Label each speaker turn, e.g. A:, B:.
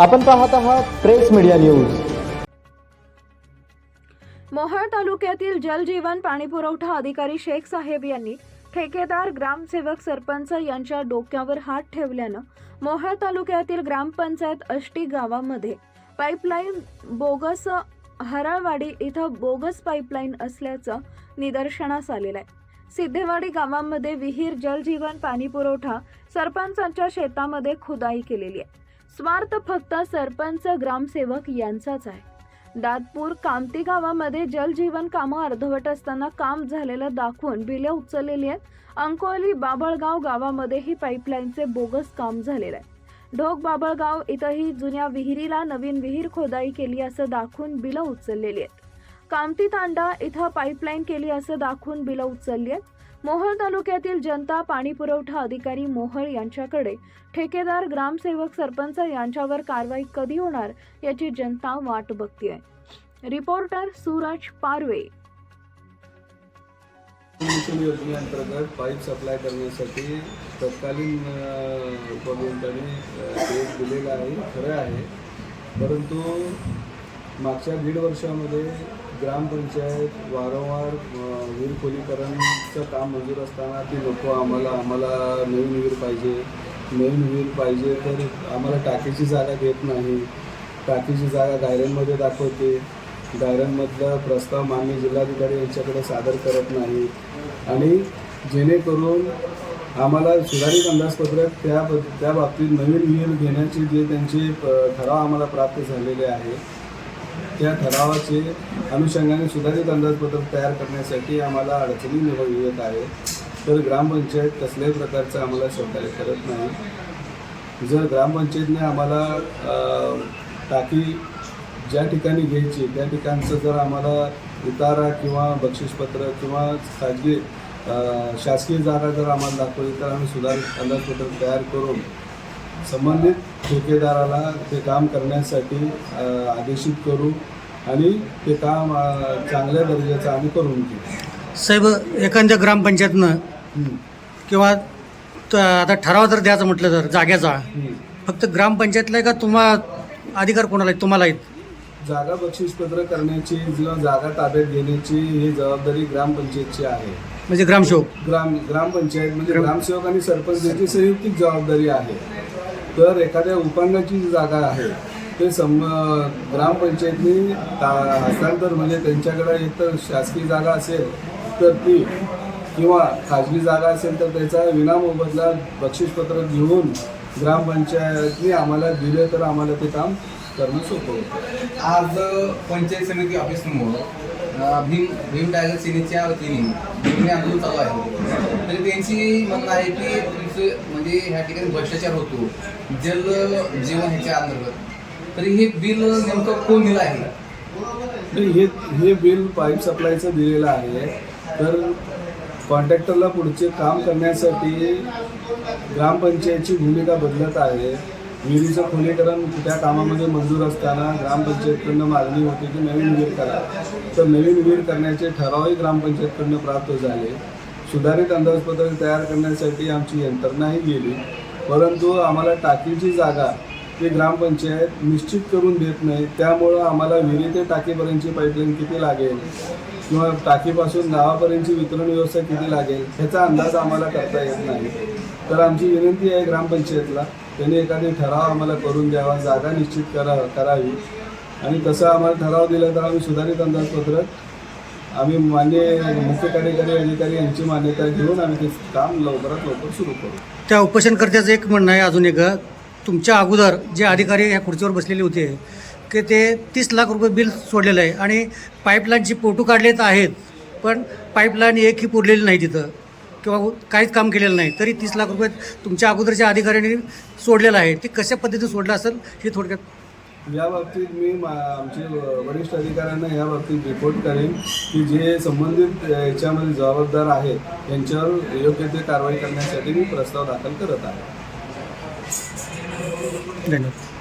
A: आपण पाहत आहात प्रेस मीडिया न्यूज.
B: मोहोळ तालुक्यातील जलजीवन पाणीपुरवठा अधिकारी शेख साहेब यांनी ठेकेदार ग्रामसेवक सरपंच यांच्या डोक्यावर हात ठेवल्यानं मोहाळ तालुक्यातील ग्रामपंचायत अष्टी गावामध्ये पाईपलाईन बोगस हराळवाडी इथं बोगस पाईपलाईन असल्याचं निदर्शनास आलेलं आहे. सिद्धेवाडी गावामध्ये विहीर जलजीवन पाणीपुरवठा सरपंचांच्या शेतामध्ये खुदाई केलेली आहे. स्वार्थ फक्त सरपंच ग्रामसेवक यांचाच आहे. दादपूर कामती गावामध्ये जलजीवन कामं अर्धवट असताना काम झालेलं दाखवून बिले उचललेली आहेत. अंकोली बाबळगाव गावामध्येही पाईपलाईनचे बोगस काम झालेलं आहे. ढोक बाबळगाव इथंही जुन्या विहिरीला नवीन विहीर खोदाई केली असं दाखवून बिलं उचललेली आहेत. कामती तांडा इथं पाईपलाईन केली असं दाखवून बिलं उचलली आहेत. मोहोळ तालुक्यातील जनता पाणी पुरवठा अधिकारी मोहोळ यांच्याकडे. ठेकेदार ग्रामसेवक सरपंच यांच्यावर कारवाई कधी होणार याची जनता वाट बघतीय. रिपोर्टर सूरज पारवे.
C: मिशन योजनेअंतर्गत पाईप सप्लाय करण्यासाठी तत्कालीन अ, उपअभियंत्यांनी दिलेला आहे खरं आहे. परंतु मागच्या दीड वर्षामध्ये ग्रामपंचायत वारंवार विहीर खोलीकरणचं काम मंजूर असताना ती लोक आम्हाला आम्हाला नवीन विहीर पाहिजे नवीन विहीर पाहिजे तर आम्हाला टाकीची जागा देत नाही. टाकीची जागा गायरनमध्ये दाखवते. गायरनमधला प्रस्ताव माननीय जिल्हाधिकारी यांच्याकडे सादर करत नाही. आणि जेणेकरून आम्हाला सुधारित अंदाजपत्रक त्या त्या बाबतीत नवीन विहीर घेण्याचे जे त्यांचे प- ठराव आम्हाला प्राप्त झालेले आहे त्या ठरावाचे अनुषंगाने सुधारित अंदाजपत्रक तयार करण्यासाठी आम्हाला अडचणी निर्माण येत आहे तर ग्रामपंचायत कसल्याही प्रकारचं आम्हाला सहकार्य करत नाही. जर ग्रामपंचायतने आम्हाला टाकी ज्या ठिकाणी घ्यायची त्या ठिकाणचं जर आम्हाला उतारा किंवा बक्षीसपत्र किंवा खाजगी शासकीय जागा जर आम्हाला दाखवली तर आम्ही सुधारित अंदाजपत्रक तयार करून संबंधित ठेकेदाराला ते काम करण्यासाठी आदेशित करू आणि ते काम चांगल्या दर्जाचं आम्ही करून घेऊ.
D: साहेब एखाद्या ग्रामपंचायतनं. किंवा आता ठराव जर द्यायचं म्हटलं तर जाग्याचा. फक्त ग्रामपंचायतला का तुम्हा अधिकार कोणाला आहेत? तुम्हाला आहेत?
C: जागा बक्षीसपत्र करण्याची किंवा जागा ताब्यात घेण्याची ही जबाबदारी ग्रामपंचायतची आहे.
D: म्हणजे ग्रामसेवक?
C: ग्राम ग्रामपंचायत म्हणजे ग्रामसेवक आणि सरपंच यांची संयुक्तिक जबाबदारी आहे. तर एखाद्या उपांगाची जी जागा आहे ते सम ग्रामपंचायतनी ता- हस्तांतर म्हणजे त्यांच्याकडे एक तर शासकीय जागा असेल तर ती किंवा खाजगी जागा असेल तर त्याचा विनामोबदला बक्षीसपत्र घेऊन ग्रामपंचायतनी आम्हाला दिले तर आम्हाला ते काम करणं सोपं होतं.
E: आज पंचायत समिती ऑफिससमोर भीम भीम टायगर सेनेच्या वतीने भीमने आंदोलन चालू आहे. तर त्यांची म्हणणं आहे की तुमचं म्हणजे ह्या ठिकाणी भ्रष्टाचार होतो जल जीवन ह्याच्या अंतर्गत. तरी हे बिल नेमकं कोण दिलं आहे?
C: हे हे बिल पाईप सप्लायचं दिलेलं आहे. तर कॉन्ट्रॅक्टरला पुढचे काम करण्यासाठी ग्रामपंचायतची भूमिका बदलत आहे. विहिरीचं खोलीकरण त्या कामामध्ये मंजूर असताना ग्रामपंचायतकडनं मागणी होती की नवीन विहीर करा. तर नवीन विहीर करण्याचे ठरावही ग्रामपंचायतकडनं प्राप्त झाले. सुधारित अंदाजपत्रक तयार करण्यासाठी आमची यंत्रणाही गेली. परंतु आम्हाला टाकीची जागा ती ग्रामपंचायत निश्चित करून देत नाही. त्यामुळं आम्हाला विहिरी ते टाकीपर्यंतची पाईपलाईन किती लागेल किंवा टाकीपासून गावापर्यंतची वितरण व्यवस्था किती लागेल ह्याचा अंदाज आम्हाला करता येत नाही. तर आमची विनंती आहे ग्रामपंचायतला त्यांनी एखादी ठराव आम्हाला करून द्यावा जागा निश्चित करा करावी. आणि तसं आम्हाला ठराव दिला तर आम्ही सुधारित अंदाजपत्रक आम्ही मान्य मुख्य कार्यकारी अधिकारी यांची मान्यता घेऊन आम्ही ते काम लवकरात लवकर सुरू करू.
D: त्या उपोषणकर्त्याचं एक म्हणणं आहे अजून एक. तुमच्या अगोदर जे अधिकारी ह्या खुर्चीवर बसलेले होते की ते तीस लाख रुपये बिल सोडलेलं आहे आणि पाईपलाईनची फोटो काढलेत आहेत पण पाईपलाईन एकही पुरलेली नाही तिथं. किंवा काहीच काम केलेलं नाही तरी तीस लाख रुपये तुमच्या अगोदरच्या अधिकाऱ्यांनी सोडलेलं आहे. ते कशा पद्धतीने सोडलं असेल हे थोडक्यात
C: या बाबतीत मी मा- आमचे वरिष्ठ अधिकाऱ्यांना या बाबतीत रिपोर्ट करेन की जे संबंधित याच्यामध्ये जबाबदार आहेत यांच्यावर योग्य ते कारवाई करण्यासाठी मी प्रस्ताव दाखल करत आहे.
D: धन्यवाद.